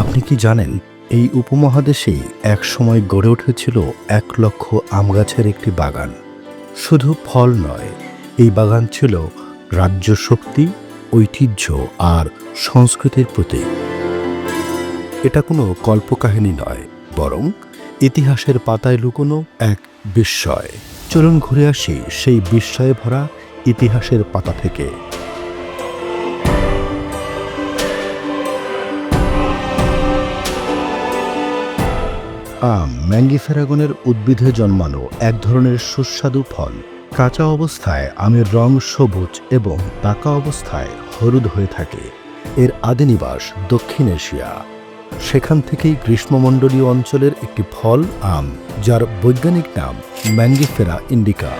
আপনি কি জানেন, এই উপমহাদেশে এক সময় গড়ে উঠেছিল এক লক্ষ আম গাছের একটি বাগান। শুধু ফল নয়, এই বাগান ছিল রাজ্য শক্তি, ঐতিহ্য আর সংস্কৃতির প্রতীক। এটা কোনো কল্পকাহিনী নয়, বরং ইতিহাসের পাতায় লুকোনো এক বিস্ময়। চলুন ঘুরে আসি সেই বিস্ময়ে ভরা ইতিহাসের পাতা থেকে। আম ম্যাঙ্গিফেরাগনের উদ্ভিদে জন্মানো এক ধরনের সুস্বাদু ফল। কাঁচা অবস্থায় আমের রং সবুজ এবং পাকা অবস্থায় হলুদ হয়ে থাকে। এর আদি নিবাস দক্ষিণ এশিয়া। সেখান থেকেই গ্রীষ্মমণ্ডলীয় অঞ্চলের একটি ফল, আম, যার বৈজ্ঞানিক নাম ম্যাঙ্গিফেরা ইন্ডিকা।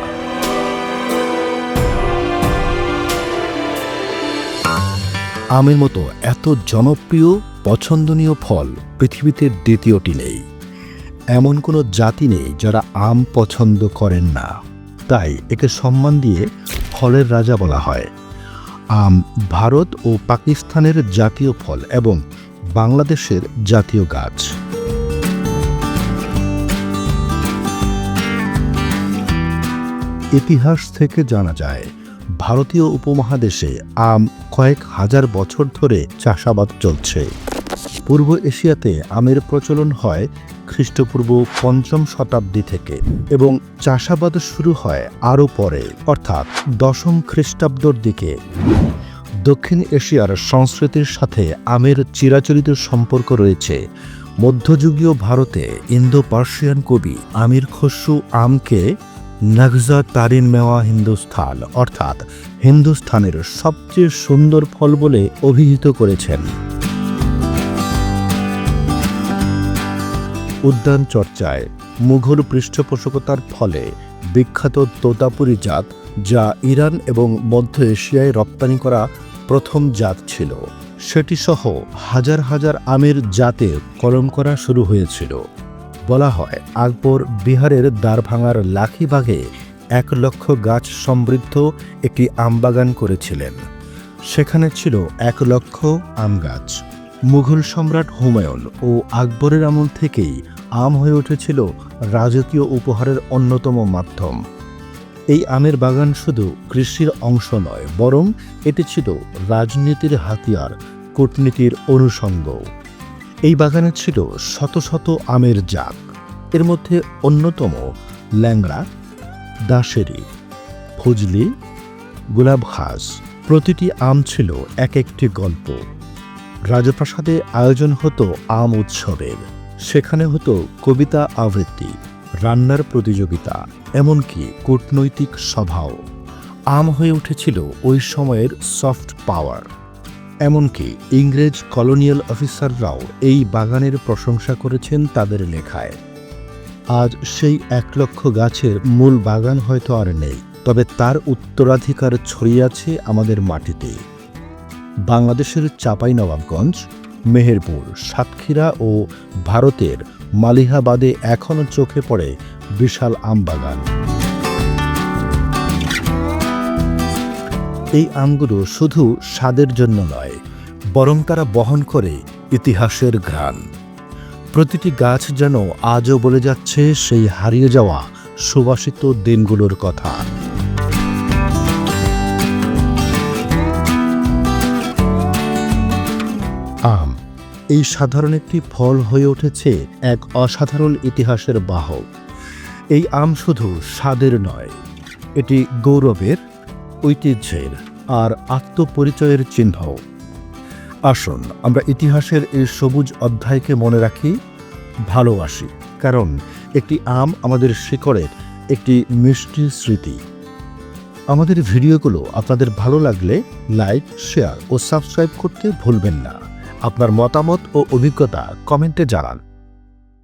আমের মতো এত জনপ্রিয়, পছন্দনীয় ফল পৃথিবীতে দ্বিতীয়টি নেই। এমন কোনো জাতি নেই যারা আম পছন্দ করেন না। তাই একে সম্মান দিয়ে ফলের রাজা বলা হয়। আম ভারত ও পাকিস্তানের জাতীয় ফল এবং বাংলাদেশের জাতীয় গাছ। ইতিহাস থেকে জানা যায়, ভারতীয় উপমহাদেশে আম কয়েক হাজার বছর ধরে চাষাবাদ চলছে। পূর্ব এশিয়াতে আমের প্রচলন হয় খ্রিস্টপূর্ব পঞ্চম শতাব্দী থেকে এবং চাষাবাদ শুরু হয় আরও পরে, অর্থাৎ দশম খ্রিস্টাব্দর দিকে। দক্ষিণ এশিয়ার সংস্কৃতির সাথে আমের চিরাচরিত সম্পর্ক রয়েছে। মধ্যযুগীয় ভারতে ইন্দো পার্সিয়ান কবি আমির খসরু আমকে নগজা তারিন মেওয়া হিন্দুস্থান, অর্থাৎ হিন্দুস্থানের সবচেয়ে সুন্দর ফল বলে অভিহিত করেছেন। উদ্যান চর্চায় মুঘল পৃষ্ঠপোষকতার ফলে বিখ্যাত তোতাপুরি জাত, যা ইরান এবং মধ্য এশিয়ায় রপ্তানি করা প্রথম জাত ছিল। সেটি সহ হাজার হাজার আমের জাতের কলম করা শুরু হয়েছিল। বলা হয়, আকবর বিহারের দ্বারভাঙার লাখিবাগে এক লক্ষ গাছ সমৃদ্ধ একটি আমবাগান করেছিলেন। সেখানে ছিল এক লক্ষ আম গাছ। মুঘল সম্রাট হুমায়ুন ও আকবরের আমল থেকেই আম হয়ে উঠেছিল রাজকীয় উপহারের অন্যতম মাধ্যম। এই আমের বাগান শুধু কৃষির অংশ নয়, বরং এটি ছিল রাজনীতির হাতিয়ার, কূটনীতির অনুষঙ্গ। এই বাগানে ছিল শত শত আমের জাত এর মধ্যে অন্যতম ল্যাংড়া দাশেরি ফজলি, গোলাপ ঘাস। প্রতিটি আম ছিল এক একটি গল্প। রাজপ্রাসাদে আয়োজন হতো আম উৎসবের। সেখানে হতো কবিতা আবৃত্তি, রান্নার প্রতিযোগিতা, এমনকি কূটনৈতিক সভাও। আম হয়ে উঠেছিল ওই সময়ের সফট পাওয়ার। এমনকি ইংরেজ কলোনিয়াল অফিসাররাও এই বাগানের প্রশংসা করেছেন তাদের লেখায়। আজ সেই এক লক্ষ গাছের মূল বাগান হয়তো আর নেই, তবে তার উত্তরাধিকার ছড়িয়ে আছে আমাদের মাটিতে বাংলাদেশের চাঁপাইনবাবগঞ্জ, মেহেরপুর, সাতক্ষীরা ও ভারতের মালিহাবাদে এখনও চোখে পড়ে বিশাল আমবাগান। এই আমগুলো শুধু স্বাদের জন্য নয়, বরং তারা বহন করে ইতিহাসের ঘ্রাণ। প্রতিটি গাছ যেন আজও বলে যাচ্ছে সেই হারিয়ে যাওয়া সুবাসিত দিনগুলোর কথা। আম। এই সাধারণ একটি ফল হয়ে উঠেছে এক অসাধারণ ইতিহাসের বাহক। এই আম শুধু স্বাদের নয়, এটি গৌরবের, ঐতিহ্যের আর আত্মপরিচয়ের চিহ্ন। আসুন, আমরা ইতিহাসের এই সবুজ অধ্যায়কে মনে রাখি, ভালোবাসি, কারণ একটি আম আমাদের শিকড়ের একটি মিষ্টি স্মৃতি। আমাদের ভিডিওগুলো আপনাদের ভালো লাগলে লাইক, শেয়ার ও সাবস্ক্রাইব করতে ভুলবেন না। আপনার মতামত ও অভিজ্ঞতা কমেন্টে জানান।